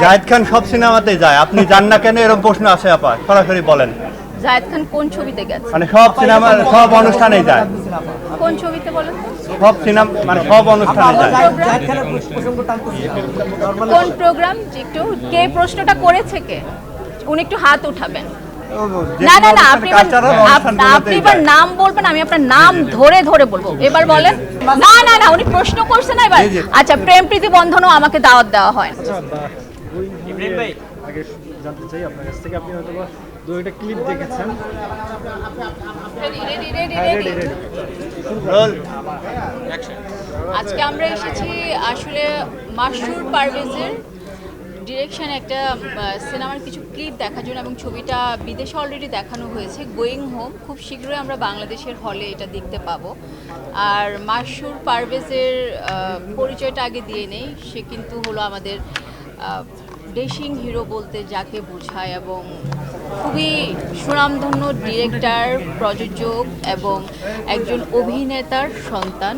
জাহেদ খান সব সিনেমাতে যায়। আপনি যান না কেন? এরকম প্রশ্ন আসে আপা। সরাসরি বলেন। জায়েদ খান কোন ছবিতে গেছে? মানে সব সিনেমা সব অনুষ্ঠানেই যায়। কোন ছবিতে বলেন সব সিনেমা মানে সব অনুষ্ঠানে যায়। কোন প্রোগ্রাম একটু কে প্রশ্নটা করেছে কে? উনি একটু হাত উঠাবেন। না না না আপনি আপনি এবার নাম বলবেন আমি আপনার নাম ধরে ধরে বলব। এবার বলেন। না না না উনি প্রশ্ন করছেন না এবার। আচ্ছা প্রেম প্রীতি বন্ধনও আমাকে দাওয়াত দেওয়া হয়। আচ্ছা আগে জানতে চাই আপনার কাছ থেকে আপনি হয়তো দু একটা ক্লিপ দেখেছেন। হ্যাঁ। আজকে আমরা এসেছি আসলে মাসুর পারভেজের ডিরেকশন একটা সিনেমার কিছু ক্লিপ দেখার জন্য এবং ছবিটা বিদেশে অলরেডি দেখানো হয়েছে গোয়িং হোম খুব শীঘ্রই আমরা বাংলাদেশের হলে এটা দেখতে পাবো। আর মাসুর পারভেজের পরিচয়টা আগে দিয়ে নেই সে কিন্তু হলো আমাদের ডেশিং হিরো বলতে যাকে বোঝায় এবং খুবই সুনামধন্য ডিরেক্টর প্রযোজক এবং একজন অভিনেতার সন্তান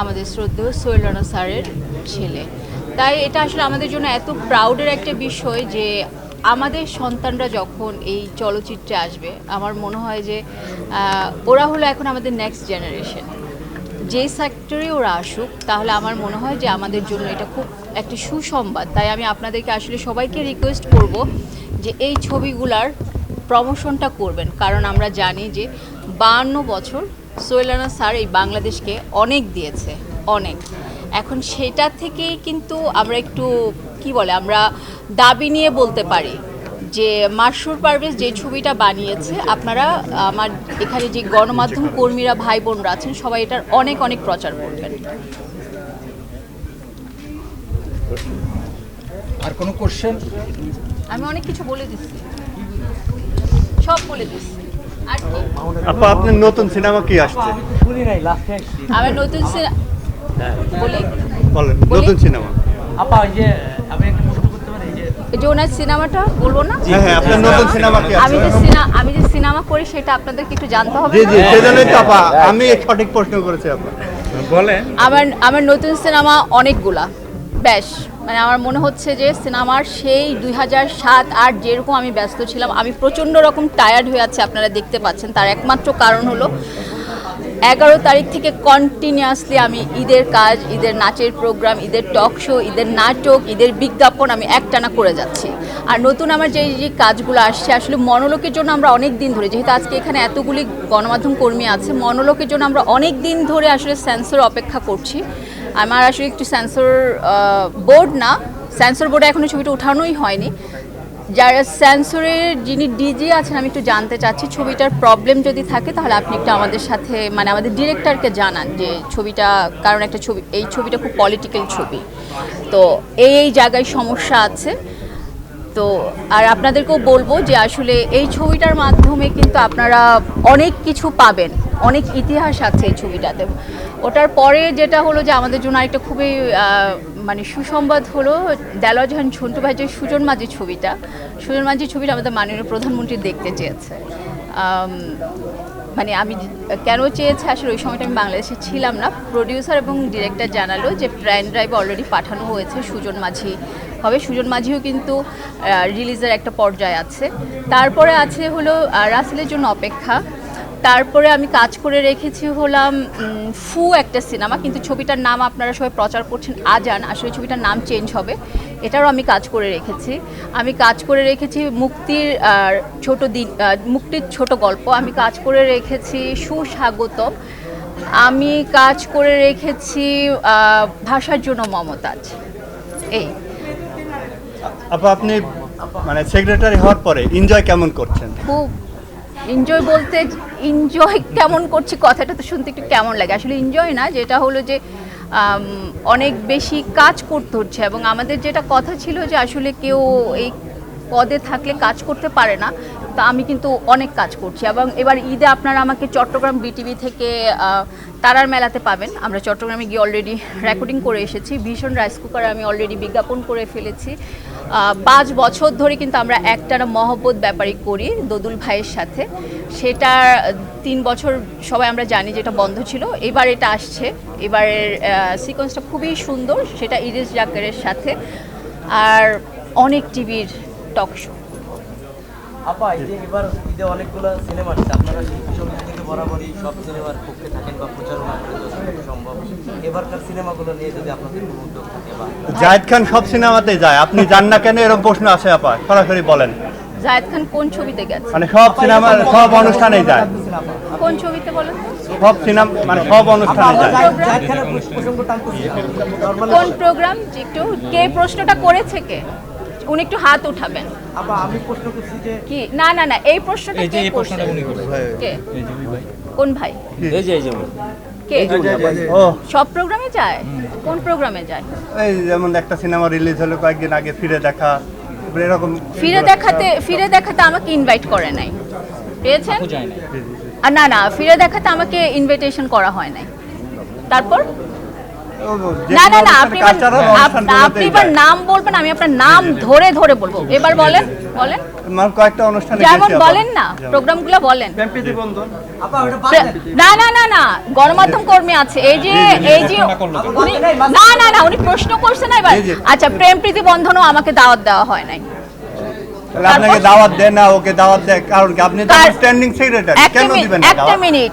আমাদের শ্রদ্ধেয় সোহেল রানা স্যারের ছেলে। তাই এটা আসলে আমাদের জন্য এত প্রাউডের একটা বিষয় যে আমাদের সন্তানরা যখন এই চলচ্চিত্রে আসবে, আমার মনে হয় যে ওরা হলো এখন আমাদের নেক্সট জেনারেশন যে সেক্টরে ওরা আসুক, তাহলে আমার মনে হয় যে আমাদের জন্য এটা খুব একটা সুসংবাদ। তাই আমি আপনাদেরকে আসলে সবাইকে রিকোয়েস্ট করব যে এই ছবিগুলার প্রমোশনটা করবেন। কারণ আমরা জানি যে বাহান্ন বছর সোয়েলানা স্যার এই বাংলাদেশকে অনেক দিয়েছে, অনেক। এখন সেটা থেকেই কিন্তু আমরা একটু, কি বলে, আমরা দাবি নিয়ে বলতে পারি যে মাসুর পারভেজ যে ছবিটা বানিয়েছে, আপনারা আমার এখানে যে গণমাধ্যম কর্মীরা ভাই বোনরা আছেন, সবাই এটার অনেক অনেক প্রচার করবেন। আর কোনো কোশ্চেন আমি অনেক কিছু বলে দিচ্ছি। সব বলে দিচ্ছি। আপা আপনার নতুন সিনেমা কি আসছে? শুনি নাই লাস্টে আমার নতুন বলি। বলেন নতুন সিনেমা আপা ওই যে আমি একটা প্রশ্ন করতে পারি এই যে ওনার সিনেমাটা বলব না? হ্যাঁ হ্যাঁ আপনার নতুন সিনেমা কি আমি যে সিনেমা আমি যে সিনেমা করি সেটা আপনাদেরকে একটু জানতে হবে জি না? জি সেজন্যই তো আপা আমি সঠিক প্রশ্ন করেছি আপা। বলেন। আমার আমার নতুন সিনেমা অনেকগুলা। বেশ মানে আমার মনে হচ্ছে যে সিনেমার সেই দুই হাজার সাত, আট যেরকম আমি ব্যস্ত ছিলাম, আমি প্রচণ্ড রকম টায়ার্ড হয়ে আছে, আপনারা দেখতে পাচ্ছেন। তার একমাত্র কারণ হলো, এগারো তারিখ থেকে কন্টিনিউয়াসলি আমি ঈদের কাজ, ঈদের নাচের প্রোগ্রাম ঈদের টক শো ঈদের নাটক, ঈদের বিজ্ঞাপন আমি একটানা করে যাচ্ছি। আর নতুন আমার যে যে কাজগুলো আসছে, আসলে মনোলোকের জন্য আমরা অনেক দিন ধরে, যেহেতু আজকে এখানে এতগুলি গণমাধ্যম কর্মী আছে, মনোলোকের জন্য আমরা অনেক দিন ধরে আসলে সেন্সর অপেক্ষা করছি। আমার আসলে একটু সেন্সর বোর্ড না। সেন্সর বোর্ডে এখনও ছবিটা উঠানোই হয়নি। যারা সেন্সরের যিনি ডিজি আছেন, আমি একটু জানতে চাচ্ছি, ছবিটার প্রবলেম যদি থাকে, তাহলে আপনি একটু আমাদের সাথে মানে আমাদের ডিরেক্টরকে জানান যে ছবিটা, কারণ একটা ছবি, এই ছবিটা খুব পলিটিক্যাল ছবি। তো এই এই জায়গায় সমস্যা আছে। তো, আর আপনাদেরকেও বলব যে আসলে এই ছবিটার মাধ্যমে কিন্তু আপনারা অনেক কিছু পাবেন, অনেক ইতিহাস আছে এই ছবিটাতে। ওটার পরে যেটা হলো যে আমাদের জন্য আরেকটা খুবই মানে সুসংবাদ হলো দেলোয়া জাহান ঝন্টু ভাই যে সুজন মাঝি ছবিটা। সুজন মাঝির ছবিটা আমাদের মাননীয় প্রধানমন্ত্রী দেখতে চেয়েছে। মানে আমি কেন চেয়েছি আসলে ওই সময়টা আমি বাংলাদেশে ছিলাম না। প্রডিউসার এবং ডিরেক্টর জানালো যে প্রাইম ড্রাইভ অলরেডি পাঠানো হয়েছে, সুজন মাঝি হবে। সুজন মাঝিও কিন্তু রিলিজের একটা পর্যায়ে আছে। তারপরে আছে হলো রাসেলের জন্য অপেক্ষা। তারপরে আমি কাজ করে রেখেছি হলাম ফু একটা সিনেমা কিন্তু ছবিটার নাম আপনারা সবাই প্রচার করছেন আজান আসলে ছবিটার নাম চেঞ্জ হবে এটারও আমি কাজ করে রেখেছি। আমি কাজ করে রেখেছি মুক্তির ছোট দিন মুক্তির ছোট গল্প আমি কাজ করে রেখেছি সুস্বাগতম আমি কাজ করে রেখেছি ভাষার জন্য মমতাজ এই। আপা আপনি মানে সেক্রেটারি হওয়ার পরে এনজয় কেমন করছেন? খুব এনজয় বলতে এনজয় কেমন করছি কথাটা তো শুনতে একটু কেমন লাগে। আসলে এনজয় না, যেটা হলো যে অনেক বেশি কাজ করতে হচ্ছে এবং আমাদের যেটা কথা ছিল যে, আসলে কেউ এই পদে থাকলে কাজ করতে পারে না, তো আমি কিন্তু অনেক কাজ করছি এবং এবার ঈদে আপনারা আমাকে চট্টগ্রাম বিটিভি থেকে তারার মেলাতে পাবেন। আমরা চট্টগ্রামে গিয়ে অলরেডি রেকর্ডিং করে এসেছি। ভীষণ রাইস কুকারে আমি অলরেডি বিজ্ঞাপন করে ফেলেছি। পাঁচ বছর ধরে কিন্তু আমরা একটানা মহব্বত ব্যাপারই করি দদুল ভাইয়ের সাথে। সেটা তিন বছর সবাই আমরা জানি যেটা বন্ধ ছিল। এবার এটা আসছে। এবারের সিকোয়েন্সটা খুবই সুন্দর। সেটা ইরিস জাকারের সাথে। আর অনেক টিভির টক শো আপা এই যে এবার ঈদে অনেকগুলো সিনেমা আসছে। আপনারা শিল্পী সমিতি থেকে বরাবরই সব সিনেমার পক্ষে থাকেন বা প্রচারণা করেন যতটুকু সম্ভব। এবারকার সিনেমাগুলো নিয়ে যদি আপনাদের কোনো উদ্যোগ থাকে বা জায়েদ খান সব সিনেমাতে যায়। আপনি যান না কেন? এরকম প্রশ্ন আছে আপা। সরাসরি বলেন। জায়েদ খান কোন ছবিতে গেছে? মানে সব সিনেমা সব অনুষ্ঠানেই যায়। কোন ছবিতে বলেন সব সিনেমা মানে সব অনুষ্ঠানে যায়। জাহেদ খানের প্রসঙ্গ কোন প্রোগ্রাম? একটু কে প্রশ্নটা করেছে কে? উনি একটু হাত উঠাবেন। আপা আমি প্রশ্ন করছি যে কি? না না না এই প্রশ্নটা কে করছে? কে? কোন ভাই? এই যে এই যে কে? ও। সব প্রোগ্রামে যায়? কোন প্রোগ্রামে যায়? এই যেমন একটা সিনেমা রিলিজ হলো কয়েকদিন আগে ফিরে দেখা। এরকম ফিরে দেখাতে ফিরে দেখাতে আমাকে ইনভাইট করে নাই। পেয়েছেন? না আর না না ফিরে দেখাতে আমাকে ইনভিটেশন করা হয় নাই। তারপর? না না না আপনি এবার cultural আপ- অনুষ্ঠানগুলোতেই আপনি এবার নাম বলবেন আমি আপনার নাম ধরে ধরে বলব। এবার বলেন বলেন। মানে কয়েকটা অনুষ্ঠানে যেমন বলেন না প্রোগ্রামগুলো বলেন। প্রেমপ্রীতি বন্ধন। আপা ওটা বাদ দেন। না না না না গণমাধ্যম কর্মী আছে। এই যে এই যে উনি না না না উনি প্রশ্ন করছেন এবার। আচ্ছা প্রেম প্রীতি বন্ধনও আমাকে দাওয়াত দেওয়া হয় নাই। আপনাকে দাওয়াত দেয় না ওকে দাওয়াত দেয় কারণ আপনি তো স্ট্যান্ডিং সেক্রেটারি একটা কেন দিবেন একটা মিনিট